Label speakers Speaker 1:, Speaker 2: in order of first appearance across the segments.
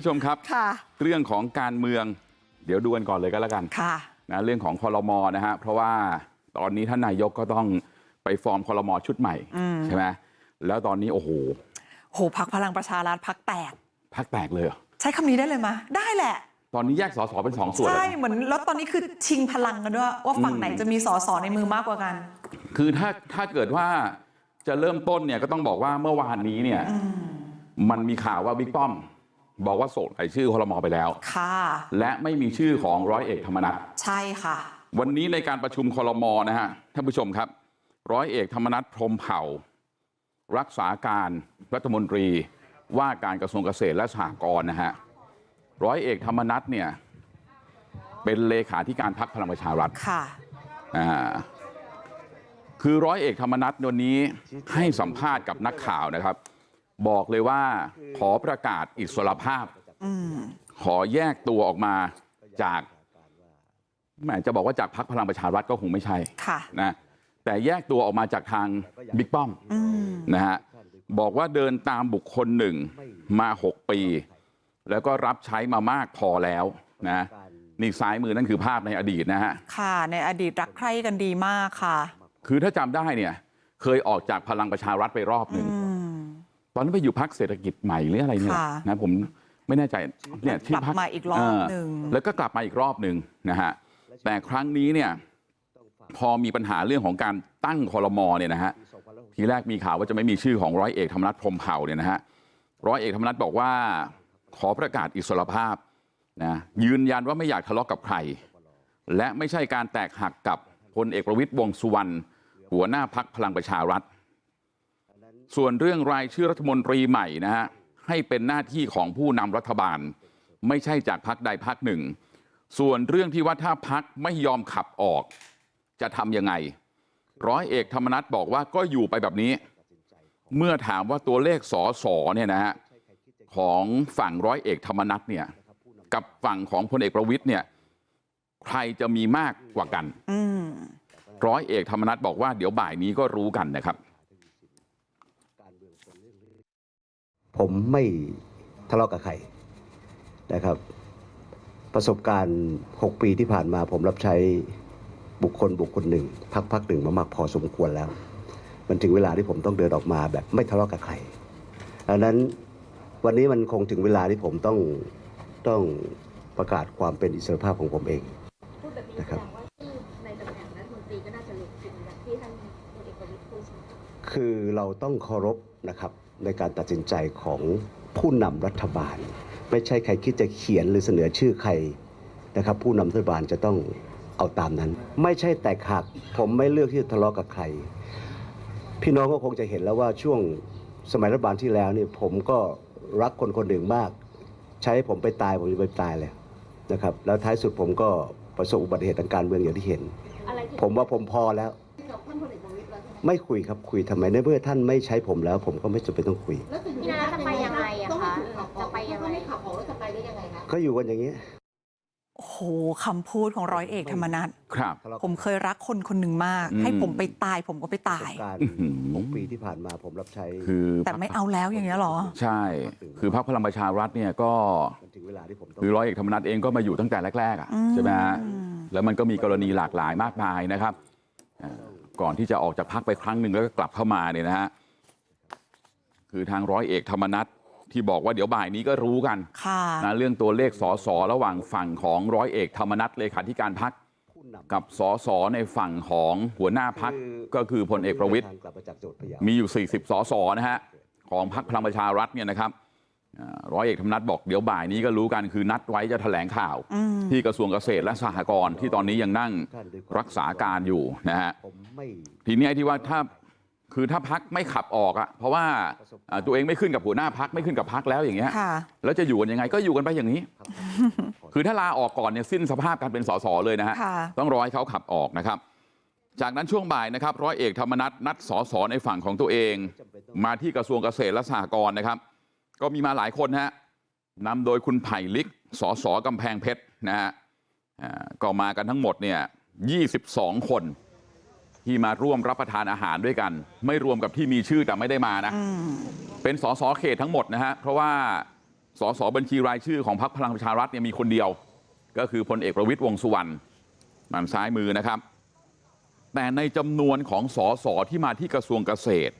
Speaker 1: ผู้ชมครับ
Speaker 2: ค่ะ
Speaker 1: เรื่องของการเมืองเดี๋ยวดูกันก่อนเลยก็แล้วกัน
Speaker 2: ค่ะ
Speaker 1: นะเรื่องของคอรมอนะฮะเพราะว่าตอนนี้ท่านนายกก็ต้องไปฟอร์มคอรมอชุดใหม่
Speaker 2: อืม
Speaker 1: ใช่ไหมแล้วตอนนี้โอ้โห
Speaker 2: โหพักพลังประชารัฐพักแตก
Speaker 1: พักแตกเลยเหรอ
Speaker 2: ใช้คำนี้ได้เลยมะได้แหละ
Speaker 1: ตอนนี้แยกสสเป็นสองส่วน
Speaker 2: ใช่
Speaker 1: เลยนะ
Speaker 2: เหมือนแล้วตอนนี้คือชิงพลังกันด้วยว่าฝั่งไหนจะมีสอสอในมือมากกว่ากัน
Speaker 1: คือถ้าถ้าเกิดว่าจะเริ่มต้นเนี่ยก็ต้องบอกว่าเมื่อวานนี้เนี่ยมันมีข่าวว่าบิ๊กป้อม บอกว่าส่งรายชื่อคอรมอไปแล้ว
Speaker 2: ค่ะ
Speaker 1: และไม่มีชื่อของร้อยเอกธรรมนัฐ
Speaker 2: ใช่ค่ะ
Speaker 1: วันนี้ในการประชุมคอรมอนะฮะท่านผู้ชมครับร้อยเอกธรรมนัฐพรหมเผ่า รักษาการรัฐมนตรีว่าการกระทรวงเกษตรและสหกรณ์นะฮะร้อยเอกธรรมนัฐเนี่ยเป็นเลขาธิการพรรคพลังประชารัฐ
Speaker 2: ค่ะ
Speaker 1: อ่าคือร้อยเอกธรรมนัฐวันนี้ให้สัมภาษณ์กับนักข่าวนะครับ บอกเลยว่าขอประกาศอิสรภาพ
Speaker 2: อืม
Speaker 1: ขอแยกตัวออกมาจากแหมจะบอกว่าจากพรรคพลังประชารัฐก็คงไม่ใช่
Speaker 2: ค่ะ
Speaker 1: นะแต่แยกตัวออกมาจากทางบิ๊กป้อม
Speaker 2: อืม
Speaker 1: นะฮะบอกว่าเดินตามบุคคลหนึ่งมา6ปีแล้วก็รับใช้มามากพอแล้วนะนี่ซ้ายมือนั่นคือภาพในอดีตนะฮะ
Speaker 2: ค่ะ ในอดีตรักใคร่กันดีมากค่ะ
Speaker 1: คือถ้าจำได้เนี่ยเคยออกจากพลังประชารัฐไปรอบหนึ่ง
Speaker 2: อืม
Speaker 1: ตอนนั้นไปอยู่พักเศรษฐกิจใหม่หรืออะไรเนี่ย
Speaker 2: ค่ะ
Speaker 1: นะผมไม่แน่ใจเนี่ย
Speaker 2: กลับ
Speaker 1: พรรค
Speaker 2: มาอีกรอบหนึ่ง
Speaker 1: เแล้วก็กลับมาอีกรอบหนึ่งนะฮะแต่ครั้งนี้เนี่ยพอมีปัญหาเรื่องของการตั้งคอรมอเนี่ยนะฮะทีแรกมีข่าวว่าจะไม่มีชื่อของร้อยเอกธรรมนัฐพรหมเผ่าเนี่ยนะฮะร้อยเอกธรรมนัฐบอกว่าขอประกาศอิสรภาพนะยืนยันว่าไม่อยากทะเลาะกับใคร และไม่ใช่การแตกหักกับพลเอกประวิตยวงษ์สุวรรณหัวหน้าพักพลังประชารัฐ ส่วนเรื่องรายชื่อรัฐมนตรีใหม่นะฮะให้เป็นหน้าที่ของผู้นำรัฐบาลไม่ใช่จากพักใดพักหนึ่งส่วนเรื่องที่ว่าถ้าพักไม่ยอมขับออกจะทำยังไงร้อยเอกธรรมนัฐบอกว่าก็อยู่ไปแบบนี้เมื่อถามว่าตัวเลขสอสอเนี่ยนะฮะของฝั่งร้อยเอกธรรมนัฐเนี่ยกับฝั่งของพลเอกประวิตยเนี่ยใครจะมีมากกว่ากัน
Speaker 2: อืม
Speaker 1: ร้อยเอกธรรมนัฐบอกว่าเดี๋ยวบ่ายนี้ก็รู้กันนะครับ
Speaker 3: ผมไม่ทะเลาะกับใครนะครับ ประสบการณ์ 6 ปีที่ผ่านมาผมรับใช้บุคคลบุคคลหนึ่งพักพักหนึ่งมามากพอสมควรแล้ว มันถึงเวลาที่ผมต้องเดินออกมาแบบไม่ทะเลาะกับใครดังนั้นวันนี้มันคงถึงเวลาที่ผมต้องต้องประกาศความเป็นอิสรภาพของผมเอง
Speaker 4: พูดแบบนี้
Speaker 3: นะ
Speaker 4: แส
Speaker 3: ครับ
Speaker 4: ดงว่าชื่อในตำแหน่งรัฐมนตรีก็น่าจะหลุดถึงแบบที่ท่านพลเอกประวิตรพูดใช่ไหมคะ
Speaker 3: คือเราต้องเคารพนะครับ ในการตัดสินใจของผู้นำรัฐบาล ไม่ใช่ใครคิดจะเขียนหรือเสนอชื่อใครนะครับ ผู้นำรัฐบาลจะต้องเอาตามนั้น ไม่ใช่แตกหักผมไม่เลือกที่จะทะเลาะกับใคร พี่น้องก็คงจะเห็นแล้วว่าช่วงสมัยรัฐบาลที่แล้วเนี่ยผมก็รักคนคนหนึ่งมาก ใช้ผมไปตายผมจะไปตายเลยนะครับ แล้วท้ายสุดผมก็ประสบอุบัติเหตุทางการเมืองอย่างที่เห็น ผมว่าผมพอแล้ว
Speaker 4: ไหม
Speaker 3: ไม่คุยครับคุยทำไมในเมื่อท่านไม่ใช้ผมแล้ว ผมก็ไม่จำเป็นต้องคุย
Speaker 4: แล้วถึง
Speaker 5: พี่นาจะไปยังไงอะคะ
Speaker 4: จะ
Speaker 5: จะ
Speaker 4: ไป
Speaker 5: ไป
Speaker 4: ยั
Speaker 5: ยังง
Speaker 4: ไง
Speaker 5: ไง
Speaker 4: ไม่ขับออกแล้วจะไปได้ยังไงคะ
Speaker 3: ก็อยู่กันอย่างนี้
Speaker 2: โอ้โหคำพูดของร้อยเอกธรรมนัฐ
Speaker 1: ครับ
Speaker 2: ผมเคยรักคนคนหนึ่งมาก
Speaker 1: อืม
Speaker 2: ให้ผมไปตายผมก็ไปตาย
Speaker 3: การ
Speaker 1: อื้อหือ
Speaker 3: หกปีที่ผ่านมาผมรับใช้
Speaker 1: คือ
Speaker 2: แต่ไม่เอาแล้วอย่างเงี้ยเหรอ
Speaker 1: ใช่ คือพรรคพลังประชารัฐเนี่ยก็
Speaker 3: มันถึงเวลาที่ผมต้อง
Speaker 1: คือร้อยเอกธรรมนัฐเองก็มาอยู่ตั้งแต่แรกๆอะ
Speaker 2: อืม
Speaker 1: ใช่ไหมฮะแล้วมันก็มีกรณีหลากหลายมากมายนะครับเอ่อ ก่อนที่จะออกจากพักไปครั้งหนึ่งแล้วก็กลับเข้ามาเนี่ยนะฮะคือทางร้อยเอกธรรมนัฐที่บอกว่าเดี๋ยวบ่ายนี้ก็รู้กัน
Speaker 2: ค่ะ
Speaker 1: นะเรื่องตัวเลขสอสอระหว่างฝั่งของร้อยเอกธรรมนัฐเลขาธิการพัก
Speaker 3: ผู้นำ
Speaker 1: กับสอสอในฝั่งของหัวหน้าพักก็คือพลเอกประวิตย
Speaker 3: ทางกลับมาจากโจทย์พยา
Speaker 1: มีอยู่40สสนะฮะของพรรคพลังประชารัฐเนี่ยนะครับอ่า ร้อยเอกธรรมนัฐบอกเดี๋ยวบ่ายนี้ก็รู้กันคือนัดไว้จะแถลงข่าว
Speaker 2: อืม
Speaker 1: ที่กระทรวงเกษตรและสหกรณ์ที่ตอนนี้ยังนั่งรักษาการอยู่นะฮะ
Speaker 3: ผมไม่
Speaker 1: ทีนี้ไอ้ที่ว่าถ้าคือถ้าพักไม่ขับออกอะเพราะว่าอ่าตัวเองไม่ขึ้นกับหัวหน้าพักไม่ขึ้นกับพักแล้วอย่างเงี้ย
Speaker 2: ค่ะ
Speaker 1: แล้วจะอยู่กันยังไงก็อยู่กันไปอย่างนี้ คือถ้าลาออกก่อนเนี่ยสิ้นสภาพการเป็นสสเลยนะฮะ
Speaker 2: ค่ะ
Speaker 1: ต้องรอให้เขาขับออกนะครับจากนั้นช่วงบ่ายนะครับร้อยเอกธรรมนัฐนัดสสในฝั่งของตัวเอง มาที่กระทรวงเกษตรและสหกรณ์นะครับ ก็มีมาหลายคนฮะนำโดยคุณไผ่ลิกสสกำแพงเพชรนะฮะอ่าก็มากันทั้งหมดเนี่ย22คนที่มาร่วมรับประทานอาหารด้วยกันไม่รวมกับที่มีชื่อแต่ไม่ได้มานะ
Speaker 2: อืม
Speaker 1: เป็นสสเขตทั้งหมดนะฮะเพราะว่าสสบัญชีรายชื่อของพรรคพลังประชารัฐเนี่ยมีคนเดียว ก็คือพลเอกประวิตยวงษ์สุวรรณนั่นซ้ายมือนะครับ แต่ในจำนวนของสสที่มาที่กระทรวงเกษตร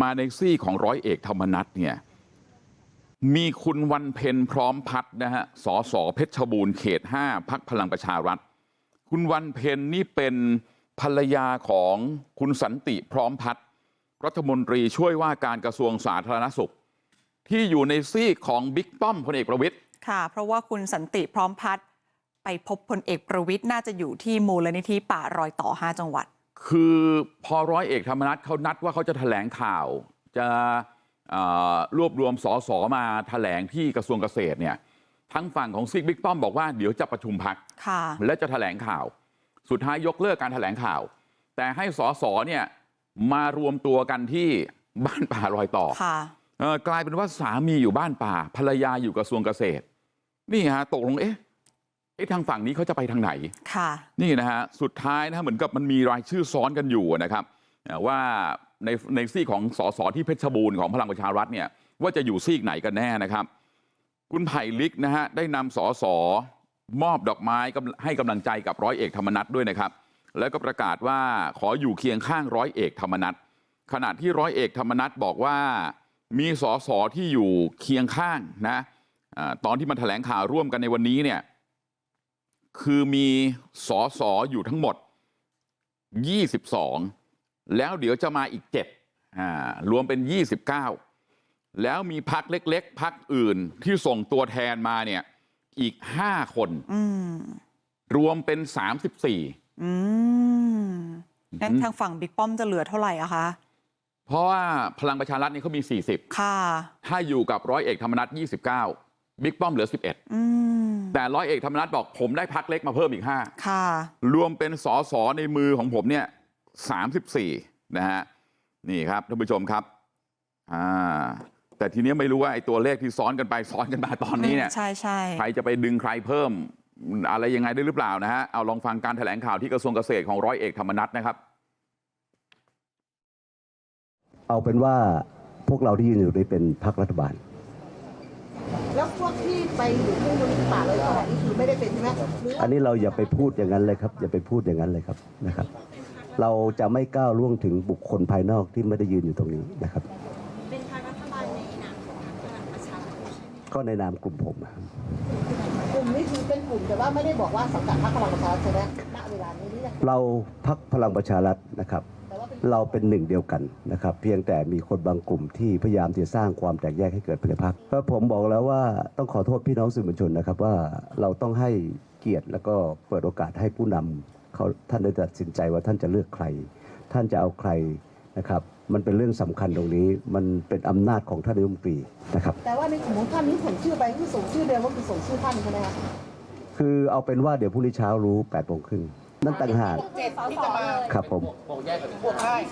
Speaker 1: มาในซี่ของร้อยเอกธรรมนัฐเนี่ย มีคุณวันเพ็ญพร้อมพัฒน์นะฮะสสเพชรบูรณ์เขต5พักพลังประชารัฐคุณวันเพ็ญนี่เป็นภรรยาของคุณสันติพร้อมพัฒน์รัฐมนตรีช่วยว่าการกระทรวงสาธารณสุข ที่อยู่ในซีกของบิ๊กป้อมพลเอกประวิตย
Speaker 2: ค่ะ เพราะว่าคุณสันติพร้อมพัฒน์ไปพบพลเอกประวิทย์น่าจะอยู่ที่มูลนิธิป่ารอยต่อ 5 จังหวัด
Speaker 1: คือพอร้อยเอกธรรมนัฐเขานัดว่าเขาจะแถลงข่าวจะเอ่อ รวบรวมสสมาแถลงที่กระทรวงเกษตรเนี่ยทั้งฝั่งของซิกบิ๊กป้อมบอกว่าเดี๋ยวจะประชุมพัก
Speaker 2: ค่ะ
Speaker 1: และจะแถลงข่าวสุดท้ายยกเลิกการแถลงข่าวแต่ให้สสเนี่ยมารวมตัวกันที่บ้านป่ารอยต่อ
Speaker 2: ค่ะ
Speaker 1: เออกลายเป็นว่าสามีอยู่บ้านป่าภรรยาอยู่กระทรวงเกษตรนี่ฮะตกลงเอ๊ะเอ๊ะทางฝั่งนี้เขาจะไปทางไหน
Speaker 2: ค่ะ
Speaker 1: นี่นะฮะสุดท้ายนะฮะเหมือนกับมันมีรายชื่อซ้อนกันอยู่นะครับอ่าว่า ในในซีกของสสที่เพชรบูรณ์ของพลังประชารัฐเนี่ยว่าจะอยู่ซีกไหนกันแน่นะครับคุณไผ่ลิกนะฮะได้นำสสมอบดอกไม้ให้กำลังใจกับร้อยเอกธรรมนัฐด้วยนะครับแล้วก็ประกาศว่าขออยู่เคียงข้างร้อยเอกธรรมนัฐขณะที่ร้อยเอกธรรมนัฐบอกว่ามีสสที่อยู่เคียงข้างนะอาตอนที่มาแถลงข่าวร่วมกันในวันนี้เนี่ยคือมีสอสออยู่ทั้งหมด22 แล้วเดี๋ยวจะมาอีก7อ่ารวมเป็น29แล้วมีพักเล็กๆพักอื่นที่ส่งตัวแทนมาเนี่ยอีก5คน
Speaker 2: อืม
Speaker 1: รวมเป็น34
Speaker 2: อืมงั้นทางฝั่งบิ๊กป้อมจะเหลือเท่าไหร่อะคะ
Speaker 1: เพราะว่าพลังประชารัฐนี่เขามี
Speaker 2: ค่ะ
Speaker 1: 40ถ้าอยู่กับร้อยเอกธรรมนัฐ29บิ๊กป้อมเหลือ
Speaker 2: อืม
Speaker 1: 11แต่ร้อยเอกธรรมนัฐบอกผมได้พักเล็กมาเพิ่มอีก5
Speaker 2: ค่ะ
Speaker 1: รวมเป็นสอสอในมือของผมเนี่ย สามสิบสี่นะฮะนี่ครับท่านผู้ชมครับอ่าแต่ทีนี้ไม่รู้ว่าไอ้ตัวเลขที่ซ้อนกันไปซ้อนกันมาตอนนี้เนี่ย
Speaker 2: ใช่ใช่
Speaker 1: ใครจะไปดึงใครเพิ่มอะไรยังไงได้หรือเปล่านะฮะเอาลองฟังการแถลงข่าวที่กระทรวงเกษตรของร้อยเอกธรรมนัฐนะครับ
Speaker 3: เอาเป็นว่าพวกเราที่ยืนอยู่นี้เป็นพรรครัฐบาล
Speaker 5: แล้วพวกที่ไปอยู่ที่บริษัทป่าเลยต่อนี่คือไม่ได้เป็นใช่ไหมหรือ
Speaker 3: อันนี้เราอย่าไปพูดอย่างนั้นเลยครับ อย่าไปพูดอย่างนั้นเลยครับนะครับ เราจะไม่ก้าวล่วงถึงบุคคลภายนอกที่ไม่ได้ยืนอยู่ตรงนี้นะครับ
Speaker 4: เป็นทางรัฐบาลในนามของพรรคพลังประชารัฐ
Speaker 3: ก็ในนามกลุ่มผมนะครับ
Speaker 5: กลุ่มนี้คือเป็นกลุ่มแต่ว่าไม่ได้บอกว่าสังกัดพรรคพลังประชารัฐใช่ไหมณเวลานี้หรือยัง
Speaker 3: เราพักพลังประชารัฐนะครับ
Speaker 5: แต่ว่าเป็น
Speaker 3: เราเป็นหนึ่งเดียวกันนะครับ เพียงแต่มีคนบางกลุ่มที่พยายามที่จะสร้างความแตกแยกให้เกิดภายในพรรคเพราะผมบอกแล้วว่าต้องขอโทษพี่น้องสื่อมวลชนนะครับว่าเราต้องให้เกียรติแล้วก็เปิดโอกาสให้ผู้นำ เขาท่านได้ตัดสินใจว่าท่านจะเลือกใคร ท่านจะเอาใครนะครับ มันเป็นเรื่องสำคัญตรงนี้ มันเป็นอำนาจของท่านนายกรัฐมนตรีนะครับ
Speaker 5: แต่ว่าในกลุ่มของท่านนี้ส่งชื่อไปคือส่งชื่อเดียวก็คือส่งชื่อท่านใช่ไหมคะ
Speaker 3: คือเอาเป็นว่าเดี๋ยวพรุ่งนี้เช้ารู้8ปดโมงครึ่งนั่นต่างหาก
Speaker 4: เจ็ดที่จะมา
Speaker 3: ครับผม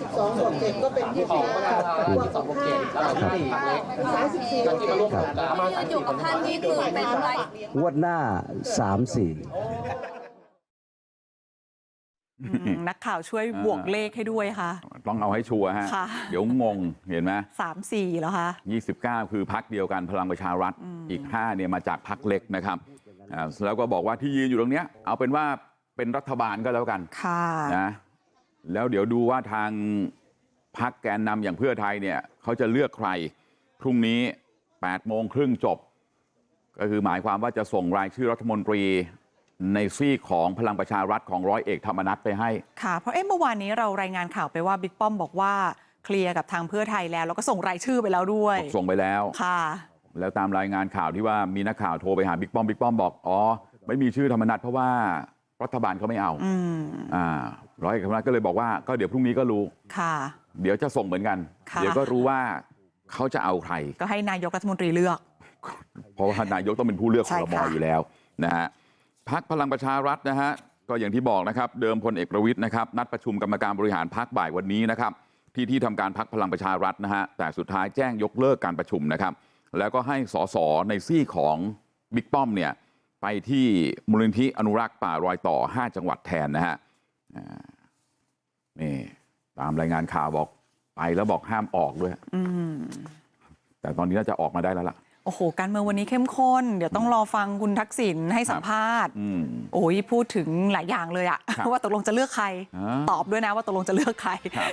Speaker 5: สิบสองบวกเจ็ดก็เป็นยี่สิบห้าบวกสิบห้า
Speaker 3: ครับ
Speaker 5: สามสิบสี่
Speaker 3: ครับ
Speaker 4: ยืนอยู่กับท่านนี่คือเป็นอะไร
Speaker 3: งวดหน้า3 4
Speaker 2: อืมนักข่าวช่วยบวกเลขให้ด้วยค่ะ
Speaker 1: ต้องเอาให้ชัวร์ฮะ
Speaker 2: ค่ะ
Speaker 1: เดี๋ยวงงเห็นไหม
Speaker 2: สามสี่แล้วคะ
Speaker 1: 29คือพักเดียวกันพลังประชารัฐอีก5เนี่ยมาจากพักเล็กนะครับอ่าแล้วก็บอกว่าที่ยืนอยู่ตรงเนี้ยเอาเป็นว่าเป็นรัฐบาลก็แล้วกัน
Speaker 2: ค่ะ
Speaker 1: นะแล้วเดี๋ยวดูว่าทางพักแกนนำอย่างเพื่อไทยเนี่ยเขาจะเลือกใคร พรุ่งนี้8โมงครึ่งจบ ก็คือหมายความว่าจะส่งรายชื่อรัฐมนตรี ในซีกของพลังประชารัฐของร้อยเอกธรรมนัฐไปให้
Speaker 2: ค่ะ เพราะเอ๊ะเมื่อวานนี้เรารายงานข่าวไปว่าบิ๊กป้อมบอกว่าเคลียร์กับทางเพื่อไทยแล้ว แล้วก็ส่งรายชื่อไปแล้วด้วย
Speaker 1: ส่งไปแล้ว
Speaker 2: ค่ะ
Speaker 1: แล้วตามรายงานข่าวที่ว่ามีนักข่าวโทรไปหาบิ๊กป้อมบิ๊กป้อมบอก อ๋อ ไม่มีชื่อธรรมนัฐเพราะว่ารัฐบาลเขาไม่เอา
Speaker 2: อืม
Speaker 1: อ่าร้อยเอกธรรมนัฐก็เลยบอกว่าก็เดี๋ยวพรุ่งนี้ก็รู้
Speaker 2: ค่ะ
Speaker 1: เดี๋ยวจะส่งเหมือนกัน
Speaker 2: ค่ะ
Speaker 1: เดี๋ยวก็รู้ว่าเขาจะเอาใคร
Speaker 2: ก็ให้นายกรัฐมนตรีเลือก
Speaker 1: เพราะว่านายกต้องเป็นผู้เลือกค
Speaker 2: ใช่
Speaker 1: อรมอ
Speaker 2: ค่ะ
Speaker 1: อยู่แล้วนะฮะ พักพลังประชารัฐนะฮะก็อย่างที่บอกนะครับเดิมพลเอกประวิทย์นะครับนัดประชุมกรรมการบริหารพักบ่ายวันนี้นะครับที่ที่ทำการพักพลังประชารัฐนะฮะแต่สุดท้ายแจ้งยกเลิกการประชุมนะครับแล้วก็ให้สสในซี่ของบิ๊กป้อมเนี่ยไปที่มูลนิธิอนุรักษ์ป่ารอยต่อ5จังหวัดแทนนะฮะอ่านี่ตามรายงานข่าวบอกไปแล้วบอกห้ามออกด้วย
Speaker 2: อืม
Speaker 1: แต่ตอนนี้น่าจะออกมาได้แล้วล่ะ
Speaker 2: โอ้โห การเมืองวันนี้เข้มข้น เดี๋ยวต้องรอฟังคุณทักษิณให้สัมภาษณ์
Speaker 1: อืม
Speaker 2: โอ้ยพูดถึงหลายอย่างเลยอะ
Speaker 1: ครับ
Speaker 2: ว่าตกลงจะเลือกใคร
Speaker 1: อ่า
Speaker 2: ตอบด้วยนะว่าตกลงจะเลือกใคร
Speaker 1: ครับ